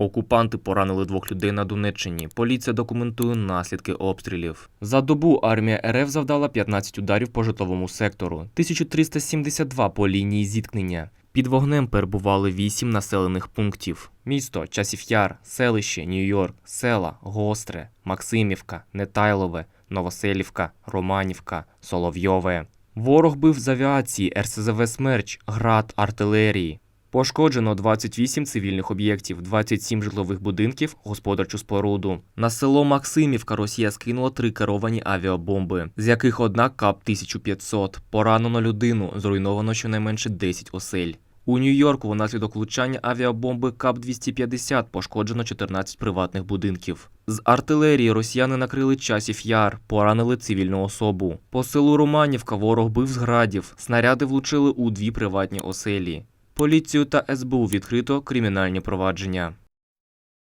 Окупанти поранили двох людей на Донеччині. Поліція документує наслідки обстрілів. За добу армія РФ завдала 15 ударів по житловому сектору, 1372 по лінії зіткнення. Під вогнем перебували 8 населених пунктів: місто Часів Яр, селище Нью-Йорк, села Гостре, Максимівка, Нетайлове, Новоселівка, Романівка, Соловйове. Ворог бив з авіації, РСЗВ «Смерч», град, артилерії. Пошкоджено 28 цивільних об'єктів, 27 житлових будинків, господарчу споруду. На село Максимівка Росія скинула три керовані авіабомби, з яких одна КАП-1500. Поранено людину, зруйновано щонайменше 10 осель. У Нью-Йорку внаслідок влучання авіабомби КАП-250 пошкоджено 14 приватних будинків. З артилерії росіяни накрили часів яр, поранили цивільну особу. По селу Романівка ворог бив з градів, снаряди влучили у дві приватні оселі. Поліцію та СБУ відкрито кримінальні провадження.